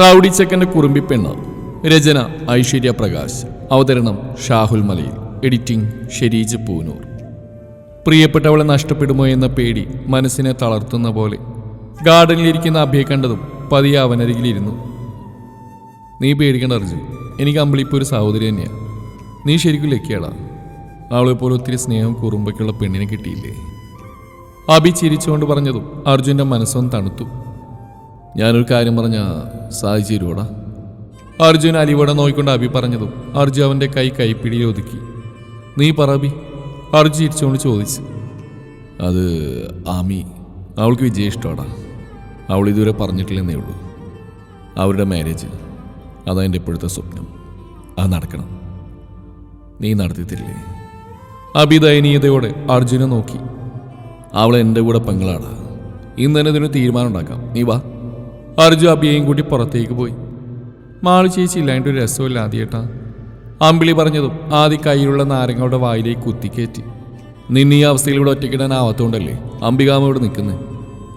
Rowdy ചെക്കന്റെ കുറുമ്പി പെണ്ണ് രചന ഐശ്വര്യ പ്രകാശ്. അവതരണം ഷാഹുൽ മലയിൽ. എഡിറ്റിംഗ് ഷെരീജ് പൂനൂർ. പ്രിയപ്പെട്ടവളെ നഷ്ടപ്പെടുമോ എന്ന പേടി മനസ്സിനെ തളർത്തുന്ന പോലെ. ഗാർഡനിലിരിക്കുന്ന അഭയെ കണ്ടതും പതിയെ അവനരികിലിരുന്നു. നീ പേടിക്കേണ്ട അർജുൻ. എനിക്ക് അമ്പിളിപ്പോൾ ഒരു സഹോദരി തന്നെയാണ് നീ ശരിക്കും ലക്കിയാളാണ് അവളെ പോലെ ഒത്തിരി സ്നേഹം കുറുമ്പൊക്കെയുള്ള പെണ്ണിനെ കിട്ടിയില്ലേ? അഭി ചിരിച്ചുകൊണ്ട് പറഞ്ഞതും അർജുന്റെ മനസ്സൊന്ന് തണുത്തു. ഞാനൊരു കാര്യം പറഞ്ഞ സാധിച്ചു തരുവോടാ? അർജുൻ അലിവിടെ നോക്കിക്കൊണ്ട് അബി പറഞ്ഞതും അർജു അവന്റെ കൈ കൈപ്പിടി ഒതുക്കി. നീ പറബി അർജു ഇരിച്ചുകൊണ്ട് ചോദിച്ചു. അത് ആമി അവൾക്ക് വിജയ ഇഷ്ടമാടാ അവൾ ഇതുവരെ പറഞ്ഞിട്ടില്ലെന്നേ ഉള്ളൂ. അവരുടെ മാരേജ് അതാ എന്റെ ഇപ്പോഴത്തെ സ്വപ്നം. അത് നടക്കണം. നീ നടത്തി തരില്ലേ അഭി ദയനീയതയോടെ അർജുനെ നോക്കി. അവൾ എന്റെ കൂടെ പെങ്ങളാണ്. ഇന്ന് തന്നെ ഇതിന് തീരുമാനം ഉണ്ടാക്കാം. നീ വാ. അർജു അബിയെയും കൂട്ടി പുറത്തേക്ക് പോയി. മാളു ചേച്ചി ഇല്ലാണ്ട് ഒരു രസമില്ല ആദ്യേട്ടാ. അമ്പിളി പറഞ്ഞതും ആദ്യ കയ്യിലുള്ള നാരങ്ങളുടെ വായിലേക്ക് കുത്തിക്കയറ്റി നിന്നെ ഈ അവസ്ഥയിൽ ഇവിടെ ഒറ്റയ്ക്കിടാനാവാത്തോണ്ടല്ലേ അംബികാമ ഇവിടെ നിൽക്കുന്നത്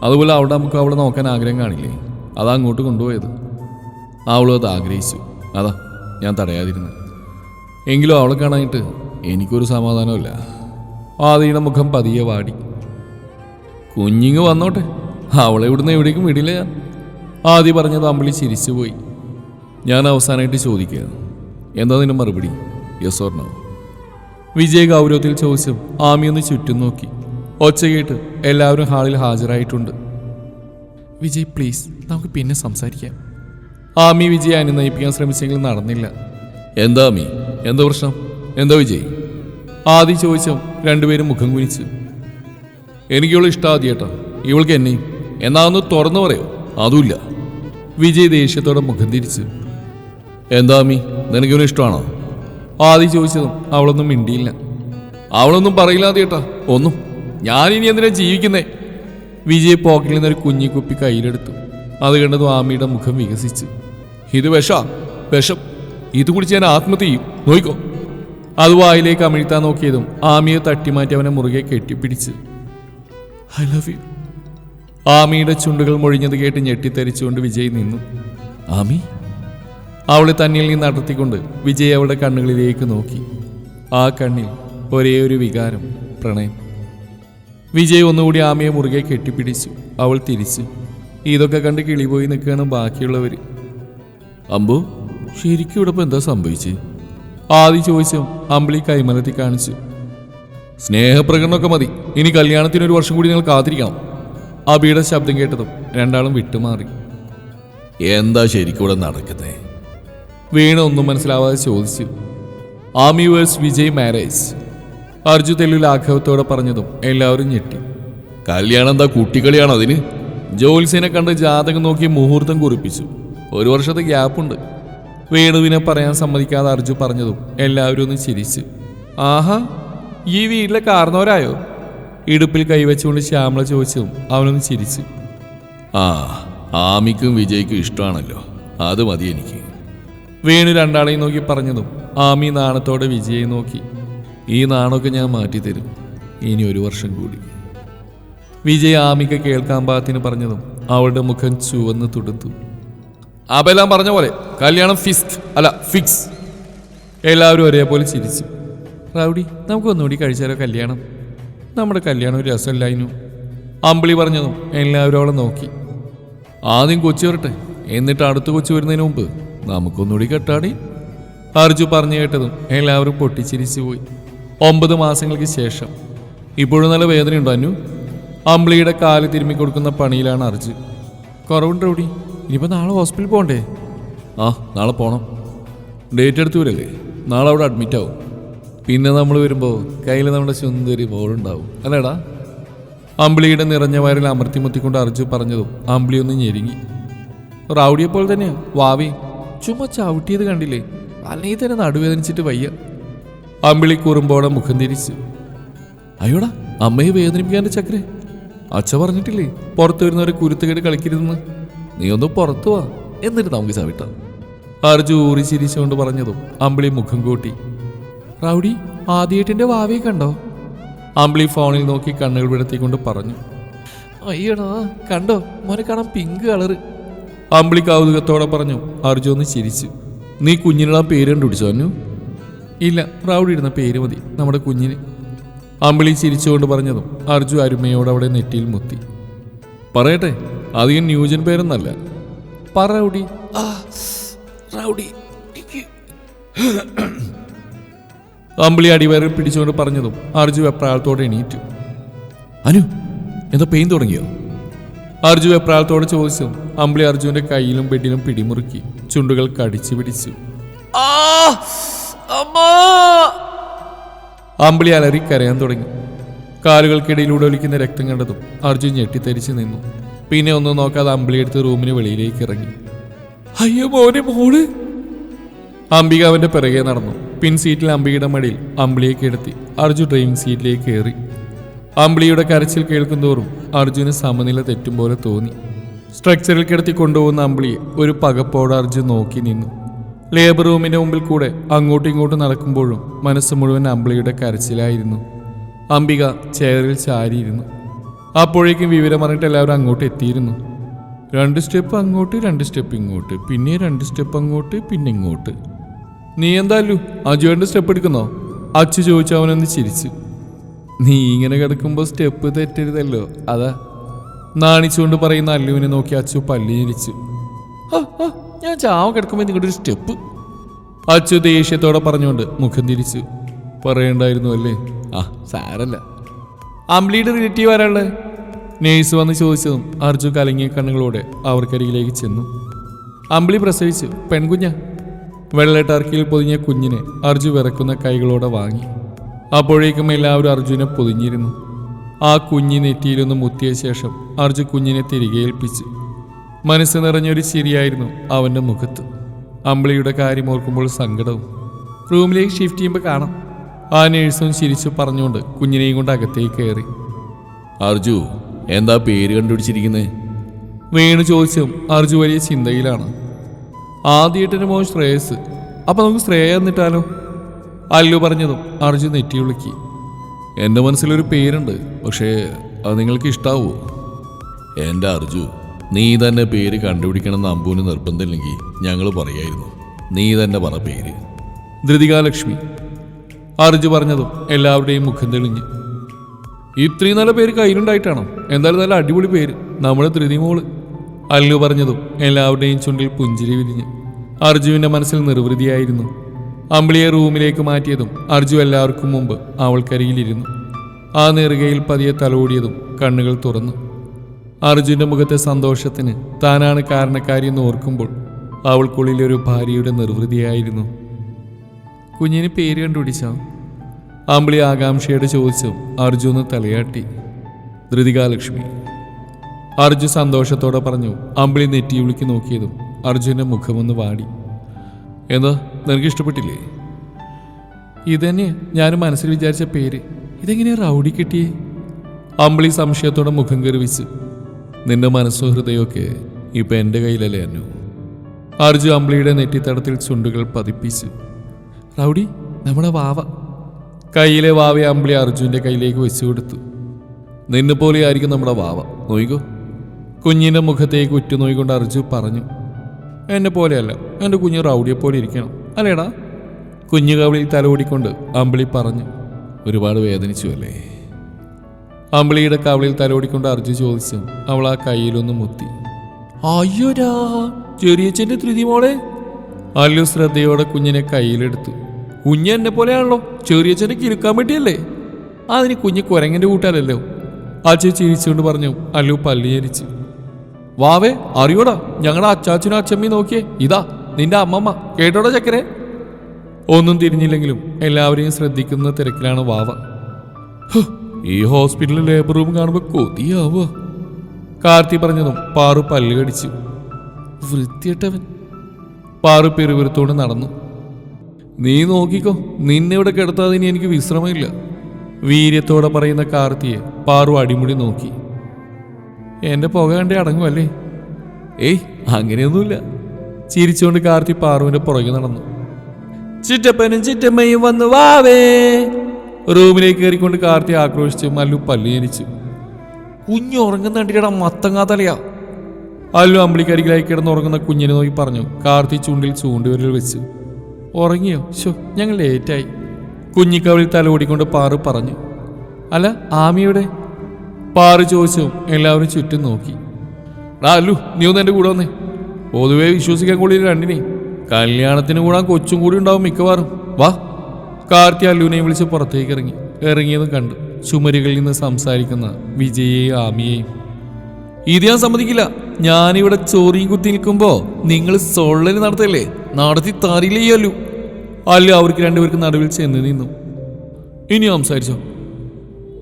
അതുപോലെ അവിടെ നമുക്ക് അവിടെ നോക്കാൻ ആഗ്രഹം കാണില്ലേ? അതാ അങ്ങോട്ട് കൊണ്ടുപോയത്. അവളും അത് ആഗ്രഹിച്ചു. അതാ ഞാൻ തടയാതിരുന്നു. എങ്കിലും അവളെ കാണാനായിട്ട് എനിക്കൊരു സമാധാനമില്ല ആദിയുടെ മുഖം പതിയെ വാടി. കുഞ്ഞിങ് വന്നോട്ടെ. അവളെ ഇവിടുന്ന് എവിടേക്കും വിടില്ല ഞാൻ. ആദ്യം പറഞ്ഞത് അമ്പിളി ചിരിച്ചുപോയി. ഞാൻ അവസാനമായിട്ട് ചോദിക്കുകയാണ്. എന്താ നിന്റെ മറുപടി? യെസ് ഓർണോ വിജയ ഗൗരവത്തിൽ ചോദിച്ചും ആമിയൊന്ന് ചുറ്റും നോക്കി. ഒച്ച കേട്ട് എല്ലാവരും ഹാളിൽ ഹാജരായിട്ടുണ്ട്. വിജയ് പ്ലീസ് നമുക്ക് പിന്നെ സംസാരിക്കാം. ആമി വിജയ് അനുനയിപ്പിക്കാൻ ശ്രമിച്ചെങ്കിലും നടന്നില്ല. എന്താ ആമി? എന്താ പ്രശ്നം? എന്താ വിജയ്? ആദ്യം ചോദിച്ചും രണ്ടുപേരും മുഖം കുനിച്ചു. എനിക്കുള്ള ഇഷ്ടാതി ഏട്ടാ ഇവൾക്ക് എന്നെയും. എന്നാ ഒന്ന് തുറന്നു പറയോ. അതുമില്ല. വിജയ് ദേഷ്യത്തോടെ മുഖം തിരിച്ചു. എന്താ മീ നിനക്കൊരു ഇഷ്ടമാണോ? ആദി ചോദിച്ചതും അവളൊന്നും മിണ്ടിയില്ല. അവളൊന്നും പറയില്ല കേട്ടാ ഒന്നും. ഞാനിനി എന്തിനാ ജീവിക്കുന്നേ? വിജയ് പോക്കറ്റിൽ നിന്നൊരു കുഞ്ഞി കുപ്പി കയ്യിലെടുത്തു. അത് കണ്ടതും ആമിയുടെ മുഖം വികസിച്ചു. ഇത് വിഷാ വിഷം. ഇത് കുടിച്ച് ഞാൻ ആത്മഹത്യ ചെയ്യും. നോയിക്കോ. അത് വായിലേക്ക് അമിഴ്ത്താൻ നോക്കിയതും ആമിയെ തട്ടിമാറ്റി അവനെ മുറുകെ കെട്ടിപ്പിടിച്ച്. ഐ ലവ് യു ആമിയുടെ ചുണ്ടുകൾ മൊഴിഞ്ഞത് കേട്ട് ഞെട്ടിത്തെറിച്ചുകൊണ്ട് വിജയ് നിന്നു. ആമി? അവളെ തന്നിൽ നിന്ന് അടർത്തിക്കൊണ്ട് വിജയ് അവളുടെ കണ്ണുകളിലേക്ക് നോക്കി. ആ കണ്ണിൽ ഒരേ ഒരു വികാരം പ്രണയം. വിജയ് ഒന്നുകൂടി ആമിയെ മുറുകെ കെട്ടിപ്പിടിച്ചു. അവൾ തിരിച്ചു. ഇതൊക്കെ കണ്ട് കിളിപോയി നിൽക്കുകയാണ് ബാക്കിയുള്ളവർ അമ്പു ശരിക്കും ഇവിടെ എന്താ സംഭവിച്ചേ? ആദ്യം ചോദിച്ചു അമ്പിളി കൈമലത്തി കാണിച്ചു. സ്നേഹപ്രകടനമൊക്കെ മതി. ഇനി കല്യാണത്തിന് ഒരു വർഷം കൂടി നിങ്ങൾ കാത്തിരിക്കണം. അബിയുടെ ശബ്ദം കേട്ടതും രണ്ടാളും വിട്ടുമാറി. എന്താ ശരിക്കും ഇവിടെ നടക്കുന്നേ? വീണ ഒന്നും മനസ്സിലാവാതെ ചോദിച്ചു. Ami weds Vijay marriage. Arju തെല്ലു ആഘവത്തോടെ പറഞ്ഞതും എല്ലാവരും ഞെട്ടി. കല്യാണം എന്താ കുട്ടികളിയാണോ അതിന്? ജോത്സ്യനെ കണ്ട് ജാതകം നോക്കി മുഹൂർത്തം കുറിപ്പിച്ചു. ഒരു വർഷത്തെ ഗ്യാപ്പുണ്ട്. വേണുവിനെ പറയാൻ സമ്മതിക്കാതെ അർജു പറഞ്ഞതും എല്ലാവരും ഒന്ന് ചിരിച്ചു. ആഹാ ഈ വീട്ടിലെ കാർന്നവരായോ? ഇടുപ്പിൽ കൈവച്ചുകൊണ്ട് ശ്യാമള ചോദിച്ചതും അവനൊന്ന് ചിരിച്ചു. ആ ആമിക്കും വിജയ്ക്കും ഇഷ്ടമാണല്ലോ. അത് മതി എനിക്ക്. വേണു രണ്ടാളെയും നോക്കി പറഞ്ഞതും ആമി നാണത്തോടെ വിജയെ നോക്കി. ഈ നാണമൊക്കെ ഞാൻ മാറ്റിത്തരും. ഇനി ഒരു വർഷം കൂടി. വിജയ് ആമിക്ക് കേൾക്കാൻ പാകത്തിന് പറഞ്ഞതും അവളുടെ മുഖം ചുവന്ന് തുടുത്തു. അപ്പെല്ലാം പറഞ്ഞ പോലെ കല്യാണം ഫിക്സ് അല്ല ഫിക്സ്. എല്ലാവരും ഒരേപോലെ ചിരിച്ചു. റൗഡി നമുക്ക് ഒന്നുകൂടി കഴിച്ചാലോ കല്യാണം? നമ്മുടെ കല്യാണം ഒരു രസമില്ലായിരുന്നു അമ്പിളി പറഞ്ഞതും എല്ലാവരും അവളെ നോക്കി. ആദ്യം കൊച്ചു വരട്ടെ എന്നിട്ട് അടുത്ത കൊച്ചു വരുന്നതിന് മുമ്പ് നമുക്കൊന്നുകൂടി കെട്ടാടി. അർജു പറഞ്ഞു കേട്ടതും എല്ലാവരും പൊട്ടിച്ചിരിച്ചു പോയി. ഒമ്പത് മാസങ്ങൾക്ക് ശേഷം. ഇപ്പോഴും നല്ല വേദനയുണ്ടോ അന്നു അമ്പിളിയുടെ കാൽ തിരുമ്മി കൊടുക്കുന്ന പണിയിലാണ് അർജു. കുറവുണ്ട് റൗഡി ഇനിയിപ്പോൾ നാളെ ഹോസ്പിറ്റലിൽ പോകണ്ടേ? ആ നാളെ പോകണം ഡേറ്റ് എടുത്തു വരല്ലേ? നാളെ അവിടെ അഡ്മിറ്റ് ആവും പിന്നെ നമ്മൾ വരുമ്പോൾ കയ്യിൽ നമ്മുടെ സുന്ദരി മോളുണ്ടാവും അല്ലേടാ? അമ്പിളിയുടെ നിറഞ്ഞ വയറിൽ അമർത്തി മുത്തിക്കൊണ്ട് അർജു പറഞ്ഞതും അമ്പിളി ഒന്ന് ഞെരുങ്ങി. റൗഡിയെ പോലെ തന്നെയാ. വാവി ചുമ്മാ ചവിട്ടിയത് കണ്ടില്ലേ? അല്ലെങ്കിൽ തന്നെ നടുവേദനിച്ചിട്ട് വയ്യ. അമ്പിളി കുറുമ്പോടെ മുഖം തിരിച്ചു. അയ്യോടാ അമ്മയെ വേദനിപ്പിക്കാന്റെ ചക്രേ. അച്ഛ പറഞ്ഞിട്ടില്ലേ പുറത്തു വരുന്നവരെ കുരുത്തുകേട് കളിക്കരുതെന്ന്. നീ ഒന്ന് പുറത്തു വാ എന്നിട്ട് നമുക്ക് ചവിട്ടാം. അർജു ഊറി ചിരിച്ചുകൊണ്ട് പറഞ്ഞതും അമ്പിളി മുഖം കൂട്ടി. റൗഡി ആദ്യേട്ടിന്റെ വാവി കണ്ടോ? അമ്പിളി ഫോണിൽ നോക്കി കണ്ണുകൾ വിടത്തിക്കൊണ്ട് പറഞ്ഞു. അയ്യടാ കണ്ടോ? മോനെ കാണാൻ പിങ്ക് കളറ്. അമ്പിളി കൗതുകത്തോടെ പറഞ്ഞു അർജു ഒന്ന് ചിരിച്ചു. നീ കുഞ്ഞിനുള്ള പേര് കണ്ടുപിടിച്ചോ അന്നു? ഇല്ല റൗഡി ഇടുന്ന പേര് മതി നമ്മുടെ കുഞ്ഞിന്. അമ്പിളി ചിരിച്ചുകൊണ്ട് പറഞ്ഞതും അർജു അരുമയോട് അവിടെ നെറ്റിയിൽ മുത്തി. പറയട്ടെ അധികം ന്യൂജൻ പേരൊന്നല്ല. പറ റൗഡി. റൗഡി അമ്പിളി അടിവയറിൽ പിടിച്ചുകൊണ്ട് പറഞ്ഞതും അർജു വെപ്രാളത്തോടെ എണീറ്റു. അനു എന്താ പെയിൻ തുടങ്ങിയോ? അർജു വെപ്രാളത്തോടെ ചോദിച്ചും അമ്പിളി അർജുവിന്റെ കയ്യിലും ബെഡിലും പിടിമുറുക്കി ചുണ്ടുകൾ കടിച്ചു പിടിച്ചു. അമ്പിളി അലറി കരയാൻ തുടങ്ങി. കാലുകൾക്കിടയിലൂടെ ഒലിക്കുന്ന രക്തം കണ്ടതും അർജുൻ ഞെട്ടിത്തരിച്ചു നിന്നു. പിന്നെ ഒന്നും നോക്കാതെ അമ്പിളി എടുത്ത് റൂമിന് വെളിയിലേക്ക് ഇറങ്ങി. അയ്യോ മോനെ മോൾ! അംബിക അവന്റെ പിറകെ നടന്നു. പിൻ സീറ്റിൽ അംബികയുടെ മടിയിൽ അമ്പിളിയെ കിടത്തി അർജു ഡ്രൈവിംഗ് സീറ്റിലേക്ക് കയറി. അമ്പിളിയുടെ കരച്ചിൽ കേൾക്കുന്തോറും അർജുന് സമനില തെറ്റും പോലെ തോന്നി. സ്ട്രക്ചറിൽ കിടത്തി കൊണ്ടുപോകുന്ന അമ്പിളിയെ ഒരു പകപ്പോടെ അർജുൻ നോക്കി നിന്നു. ലേബർ റൂമിന്റെ മുമ്പിൽ കൂടെ അങ്ങോട്ടും ഇങ്ങോട്ടും നടക്കുമ്പോഴും മനസ്സ് മുഴുവൻ അമ്പിളിയുടെ കരച്ചിലായിരുന്നു. അംബിക ചെയറിൽ ചാരിയിരുന്നു. അപ്പോഴേക്കും വിവരം പറഞ്ഞിട്ട് എല്ലാവരും അങ്ങോട്ട് എത്തിയിരുന്നു. രണ്ട് സ്റ്റെപ്പ് അങ്ങോട്ട് രണ്ട് സ്റ്റെപ്പ് ഇങ്ങോട്ട് പിന്നെ രണ്ട് സ്റ്റെപ്പ് അങ്ങോട്ട് പിന്നെ ഇങ്ങോട്ട്. നീ എന്തായാലും അജുവേണ്ട സ്റ്റെപ്പ് എടുക്കുന്നോ? അച്ചു ചോദിച്ചു അവനൊന്ന് ചിരിച്ചു. നീ ഇങ്ങനെ കിടക്കുമ്പോൾ സ്റ്റെപ്പ് തെറ്റരുതല്ലോ. അതാ. നാണിച്ചുകൊണ്ട് പറയുന്ന അല്ലുവിനെ നോക്കി അച്ചു പല്ലി ചിരിച്ചു "ആ, ആ, ഞാൻ ചാവ കിടക്കുമ്പോൾ നിങ്ങളുടെ ഒരു സ്റ്റെപ്പ് അച്ചു ദേഷ്യത്തോടെ പറഞ്ഞുകൊണ്ട് മുഖം തിരിച്ചു. പറയണ്ടായിരുന്നു അല്ലേ? ആ സാരല്ല. അമ്പിളിയുടെ റിലേറ്റീവ് ആരാൾ നേഴ്സ് വന്ന് ചോദിച്ചതും അർജു കലങ്ങിയ കണ്ണുകളോടെ അവർക്കരികിലേക്ക് ചെന്നു. അമ്പിളി പ്രസവിച്ചു. പെൺകുഞ്ഞ. വെള്ള ടർക്കിയിൽ പൊതിഞ്ഞ കുഞ്ഞിനെ അർജു വിറക്കുന്ന കൈകളോടെ വാങ്ങി. അപ്പോഴേക്കും എല്ലാവരും അർജുനെ പൊതിഞ്ഞിരുന്നു. ആ കുഞ്ഞി നെറ്റിയിലൊന്ന് മുത്തിയ ശേഷം അർജു കുഞ്ഞിനെ തിരികെ ഏൽപ്പിച്ചു. മനസ്സ് നിറഞ്ഞൊരു ചിരിയായിരുന്നു അവന്റെ മുഖത്ത്. അമ്പിളിയുടെ കാര്യം ഓർക്കുമ്പോൾ സങ്കടവും. റൂമിലേക്ക് ഷിഫ്റ്റ് ചെയ്യുമ്പോൾ കാണാം. ആ നേഴ്സും ചിരിച്ചു പറഞ്ഞുകൊണ്ട് കുഞ്ഞിനെയും കൊണ്ട് അകത്തേക്ക് കയറി. അർജു എന്താ പേര് കണ്ടുപിടിച്ചിരിക്കുന്നത് വേണു ചോദിച്ചും അർജു വലിയ ചിന്തയിലാണ്. ആദ്യമായിട്ടെന്റെ മോൻ ശ്രേയസ്. അപ്പൊ നമുക്ക് ശ്രേയ എന്നിട്ടാലോ? അല്ലു പറഞ്ഞതും അർജുൻ നെറ്റി വിളിക്കി. എന്റെ മനസ്സിലൊരു പേരുണ്ട് പക്ഷേ അത് നിങ്ങൾക്ക് ഇഷ്ടാവോ? എന്റെ അർജു നീ തന്നെ പേര് കണ്ടുപിടിക്കണമെന്ന് അമ്പുവിന് നിർബന്ധമില്ലെങ്കിൽ ഞങ്ങൾ പറയായിരുന്നു. നീ തന്നെ പറ പേര്. ധൃതികാലക്ഷ്മി. അർജു പറഞ്ഞതും എല്ലാവരുടെയും മുഖം തെളിഞ്ഞ്. ഇത്രയും നല്ല പേര് കയ്യിലുണ്ടായിട്ടാണോ? എന്തായാലും നല്ല അടിപൊളി പേര്. നമ്മുടെ ധൃതിമോൾ. അല്ലു പറഞ്ഞതും എല്ലാവരുടെയും ചുണ്ടിൽ പുഞ്ചിരി വിരിഞ്ഞു. അർജുവിന്റെ മനസ്സിൽ നിർവൃതിയായിരുന്നു. അമ്പിളിയെ റൂമിലേക്ക് മാറ്റിയതും അർജു എല്ലാവർക്കും മുമ്പ് അവൾക്കരികിലിരുന്നു. ആ നെറുകയിൽ പതിയെ തലോടിയതും കണ്ണുകൾ തുറന്നു. അർജുന്റെ മുഖത്തെ സന്തോഷത്തിന് താനാണ് കാരണക്കാരി എന്ന് ഓർക്കുമ്പോൾ അവൾക്കുള്ളിലെ ഒരു ഭാര്യയുടെ നിർവൃതിയായിരുന്നു. കുഞ്ഞിന് പേര് കണ്ടുപിടിച്ചോ? അമ്പിളി ആകാംക്ഷയോട് ചോദിച്ചു അർജുന് തലയാട്ടി. ധൃതികാലക്ഷ്മി. അർജു സന്തോഷത്തോടെ പറഞ്ഞു അമ്പിളി നെറ്റി വിളിക്ക് നോക്കിയതും അർജുന്റെ മുഖമൊന്ന് വാടി. എന്താ നിനക്ക് ഇഷ്ടപ്പെട്ടില്ലേ? ഇതന്നെ ഞാൻ മനസ്സിൽ വിചാരിച്ച പേര്. ഇതെങ്ങനെ റൗഡി കിട്ടിയേ? അമ്പിളി സംശയത്തോടെ മുഖം കരുവിച്ച് നിന്റെ മനസ്സും ഹൃദയമൊക്കെ ഇപ്പൊ എന്റെ കയ്യിലല്ലേ അന്നു? അർജു അമ്പിളിയുടെ നെറ്റിത്തടത്തിൽ ചുണ്ടുകൾ പതിപ്പിച്ചു. റൗഡി നമ്മുടെ വാവ. കയ്യിലെ വാവയെ അമ്പിളി അർജുന്റെ കയ്യിലേക്ക് വെച്ചു കൊടുത്തു. നിന്നെ പോലെയായിരിക്കും നമ്മുടെ വാവ. നോയിക്കോ. കുഞ്ഞിന്റെ മുഖത്തേക്ക് ഉറ്റുനോയിക്കൊണ്ട് അർജു പറഞ്ഞു എന്നെ പോലെയല്ല എന്റെ കുഞ്ഞ് റൗഡിയെ പോലെ ഇരിക്കണം അല്ലേടാ? കുഞ്ഞു കവിളിൽ തലോടിക്കൊണ്ട് അമ്പിളി പറഞ്ഞു ഒരുപാട് വേദനിച്ചു അല്ലേ? അമ്പിളിയുടെ കവിളിൽ തലോടിക്കൊണ്ട് അർജു ചോദിച്ചു അവൾ ആ കയ്യിലൊന്ന് മുത്തി അയ്യോരാ ചെറിയച്ഛന്റെ ധൃതി മോളെ. അല്ലു ശ്രദ്ധയോടെ കുഞ്ഞിനെ കയ്യിലെടുത്തു കുഞ്ഞ് എന്നെ പോലെയാണല്ലോ ചെറിയച്ഛനെ കിരുക്കാൻ വേണ്ടിയല്ലേ അതിന് കുഞ്ഞ് കുരങ്ങന്റെ കൂട്ടാലല്ലോ അച്ഛൻ ചിരിച്ചുകൊണ്ട് പറഞ്ഞു അല്ലു പല്ലി ചരിച്ചു വാവേ അറിയോടാ? ഞങ്ങളുടെ അച്ചാച്ചനും അച്ചമ്മി നോക്കിയേ. ഇതാ നിന്റെ അമ്മമ്മ. കേട്ടോടാ ചക്കരെ? ഒന്നും തിരിഞ്ഞില്ലെങ്കിലും എല്ലാവരെയും ശ്രദ്ധിക്കുന്ന തിരക്കിലാണ് വാവ. ഈ ഹോസ്പിറ്റലിൽ ലേബർ റൂം കാണുമ്പോൾ കൊതിയാവ കാർത്തി പറഞ്ഞതും പാറു പല്ല് കടിച്ചു വൃത്തിയിട്ടവൻ പാറു പെരുവിരുത്തോട് നടന്നു. നീ നോക്കിക്കോ നിന്നെ ഇവിടെ കിടത്താതിന് എനിക്ക് വിശ്രമമില്ല. വീര്യത്തോടെ പറയുന്ന കാർത്തിയെ പാറു അടിമുടി നോക്കി. എന്റെ പുക കണ്ടി അടങ്ങുമല്ലേ ഏയ് അങ്ങനെയൊന്നുമില്ല. ചിരിച്ചുകൊണ്ട് കാർത്തി പാറുവിന്റെ പുറകെ നടന്നു. ചിറ്റപ്പനും ചിറ്റമ്മയും വന്നു വാവേ റൂമിലേക്ക് കയറിക്കൊണ്ട് കാർത്തി ആക്രോശിച്ചു മല്ലു പല്ലു ജനിച്ചു. കുഞ്ഞു ഉറങ്ങുന്ന കണ്ടിട്ടാ മത്തങ്ങാ തലയാ. അല്ലു അമ്പിളിക്കരികിലായി കിടന്ന് ഉറങ്ങുന്ന കുഞ്ഞിനെ നോക്കി പറഞ്ഞു. കാർത്തി ചൂണ്ടിൽ ചൂണ്ടുവരിൽ വെച്ചു. ഉറങ്ങിയോ? ഷോ ഞങ്ങൾ ലേറ്റായി. കുഞ്ഞിക്കവളിൽ തലോടിക്കൊണ്ട് പാറു പറഞ്ഞു. അല്ല ആമിയുടെ പാറു ചോദിച്ചും എല്ലാവരും ചുറ്റും നോക്കി. ഡാ അല്ലു നീ ഒന്ന് എന്റെ കൂടെ വന്നേ. പൊതുവെ വിശ്വസിക്കാൻ കൂടി രണ്ടിനെ. കല്യാണത്തിന് കൂടാൻ കൊച്ചും കൂടി ഉണ്ടാവും മിക്കവാറും. വാ. കാർത്തി അല്ലുവിനെയും വിളിച്ച് പുറത്തേക്ക് ഇറങ്ങി. ഇറങ്ങിയത് കണ്ടു ചുമരുകളിൽ നിന്ന് സംസാരിക്കുന്ന വിജയെയും ആമിയെയും. ഇത് ഞാൻ സമ്മതിക്കില്ല. ഞാനിവിടെ ചോറിയും കുത്തി നിൽക്കുമ്പോൾ നിങ്ങൾ സൊള്ളൽ നടത്തല്ലേ? നടത്തി താരിയില്ലേ ഈ അല്ലു? അല്ലു അവർക്ക് രണ്ടുപേർക്ക് നടുവിൽ ചെന്ന് നിന്നു. ഇനി സംസാരിച്ചോ.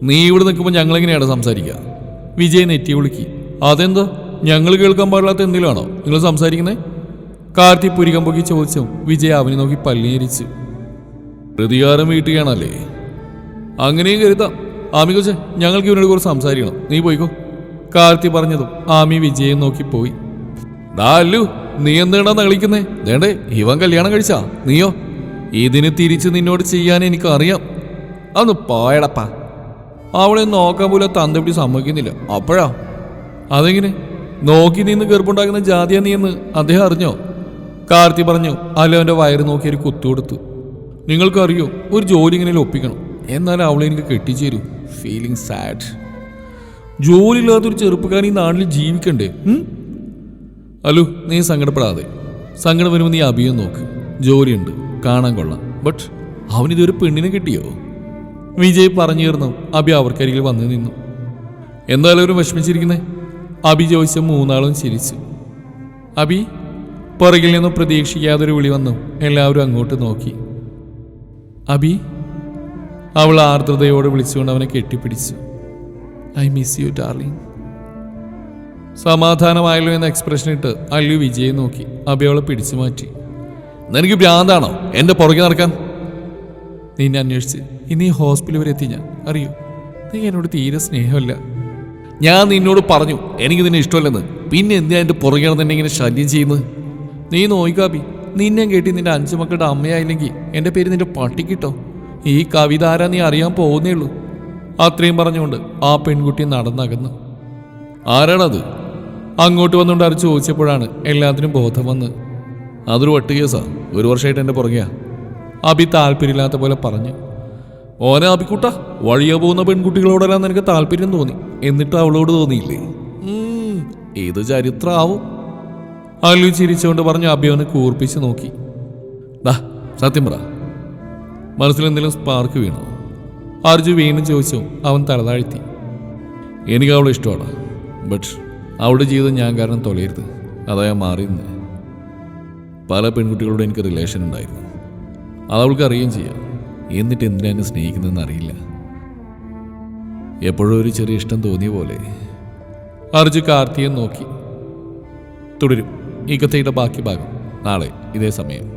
നീ ഇവിടെ നിൽക്കുമ്പോൾ ഞങ്ങൾ എങ്ങനെയാണ് സംസാരിക്കുക? വിജയ് നെറ്റി വിളിക്കി. അതെന്താ? ഞങ്ങൾ കേൾക്കാൻ പാടില്ലാത്ത എന്തിലാണോ നിങ്ങൾ സംസാരിക്കുന്നത് കാർത്തി പുരികം പൊക്കി ചോദിച്ചു വിജയ് അവനെ നോക്കി പല്ലിയരിച്ചു പ്രതികാരം വീട്ടുകയാണല്ലേ? അങ്ങനെയും കരുതാം. ആമി കൊച്ചെ ഞങ്ങൾക്ക് ഇവനോട് കുറച്ച് സംസാരിക്കണം. നീ പോയിക്കോ. കാർത്തി പറഞ്ഞതും ആമി വിജയെ നോക്കി പോയി. ദാ അല്ലു നീ എന്താണെന്ന് കളിക്കുന്നേ വേണ്ടേ ഇവൻ കല്യാണം കഴിച്ചാ. നീയോ? ഇതിന് തിരിച്ച് നിന്നോട് ചെയ്യാൻ എനിക്കറിയാം. അന്ന് പോയടപ്പാ. അവളെ നോക്കാൻ പോലും തന്തപിടി സമ്മതിക്കുന്നില്ല. അപ്പോഴാ? അതെങ്ങനെ? നോക്കി നിന്ന് ഗർഭുണ്ടാക്കുന്ന ജാതിയാ നീ എന്ന് അദ്ദേഹം അറിഞ്ഞോ? കാർത്തി പറഞ്ഞു അല്ലവന്റെ വയറ് നോക്കി ഒരു കുത്തു കൊടുത്തു. നിങ്ങൾക്കറിയോ ഒരു ജോലി ഇങ്ങനെ ഒപ്പിക്കണം? എന്നാൽ അവളെ എനിക്ക് കെട്ടിച്ചേരൂ. ഫീലിംഗ് സാഡ് ജോലി ഇല്ലാത്തൊരു ചെറുപ്പക്കാരൻ ഈ നാട്ടിൽ ജീവിക്കണ്ടേ? ഉം? അല്ലു നീ സങ്കടപ്പെടാതെ. സങ്കടം വരുമ്പോൾ നീ അഭിയം നോക്ക്. ജോലിയുണ്ട്. കാണാൻ കൊള്ളാം. ബട്ട് അവനിതൊരു പെണ്ണിനെ കിട്ടിയോ? വിജയ് പറഞ്ഞു തീർന്നു. അഭി അവർക്കരികിൽ വന്നു നിന്നു. എന്തായാലും ഒരു വിഷമിച്ചിരിക്കുന്നേ? അഭി ചോദിച്ച മൂന്നാളും ചിരിച്ചു. അഭി പുറകിൽ നിന്നും പ്രതീക്ഷിക്കാതൊരു വിളി വന്നു. എല്ലാവരും അങ്ങോട്ട് നോക്കി. അഭി അവൾ ആർദ്രതയോടെ വിളിച്ചുകൊണ്ട് അവനെ കെട്ടിപ്പിടിച്ചു. I miss you darling. സമാധാനമായല്ലോ എന്ന എക്സ്പ്രഷൻ ഇട്ട് അല്ലു വിജയെ നോക്കി. അഭി അവളെ പിടിച്ചു മാറ്റി. നിനക്ക് ഭ്രാന്താണോ? എന്റെ പുറകെ നടക്കാൻ? നിന്നെ അന്വേഷിച്ച് ഇന്ന് ഈ ഹോസ്പിറ്റൽ വരെ എത്തി ഞാൻ. അറിയോ? നീ എന്നോട് തീരെ സ്നേഹമല്ല. ഞാൻ നിന്നോട് പറഞ്ഞു എനിക്ക് നിന്നെ ഇഷ്ടമല്ലെന്ന്. പിന്നെ എന്തിനാ എന്റെ പുറകെയാണ് തന്നെ ഇങ്ങനെ ശല്യം ചെയ്യുന്നത്? നീ നോയിക്കാബി നിന്നെ കേട്ടി നിന്റെ അഞ്ചു മക്കളുടെ അമ്മയായില്ലെങ്കിൽ എന്റെ പേര് നിന്റെ പട്ടിക്കിട്ടോ? ഈ കവിത ആരാ നീ അറിയാൻ പോകുന്നേ ഉള്ളൂ. അത്രയും പറഞ്ഞുകൊണ്ട് ആ പെൺകുട്ടി നടന്നകന്നു. ആരാണത്? അങ്ങോട്ട് വന്നുകൊണ്ട് അറിച്ച് ചോദിച്ചപ്പോഴാണ് എല്ലാത്തിനും ബോധം വന്ന് അതൊരു വട്ടുകേസാ ഒരു വർഷമായിട്ട് എന്റെ പുറകെയാ. അബി താല്പര്യമില്ലാത്ത പോലെ പറഞ്ഞു. ഓനെ അബിക്കുട്ട വഴിയ പോകുന്ന പെൺകുട്ടികളോടെല്ലാം നിനക്ക് താല്പര്യം തോന്നി. എന്നിട്ട് അവളോട് തോന്നിയില്ലേ? ഉം, ഏത് ചരിത്രാവും? അല്ലു ചിരിച്ചുകൊണ്ട് പറഞ്ഞു അബി അവനെ കൂർപ്പിച്ച് നോക്കി. ഡാ സത്യം പറ. മനസ്സിൽ എന്തെങ്കിലും സ്പാർക്ക് വീണു? അർജു വീണ്ടും ചോദിച്ചു. അവൻ തലതാഴ്ത്തി. എനിക്ക് അവളെ ഇഷ്ടമാണ്. ബട്ട് അവളുടെ ജീവിതം ഞാൻ കാരണം തൊലയരുത്. അതാ ഞാൻ മാറിയെന്ന് പല പെൺകുട്ടികളോട് എനിക്ക് റിലേഷൻ ഉണ്ടായിരുന്നു. അത് അവൾക്ക് അറിയുകയും ചെയ്യാം. എന്നിട്ട് എന്തിനാ എന്നെ സ്നേഹിക്കുന്നതെന്ന് അറിയില്ല. എപ്പോഴും ഒരു ചെറിയ ഇഷ്ടം തോന്നിയ പോലെ അർജു കാർത്തിയെ നോക്കി. തുടരും. ഈ കഥയുടെ ബാക്കി ഭാഗം നാളെ ഇതേ സമയം.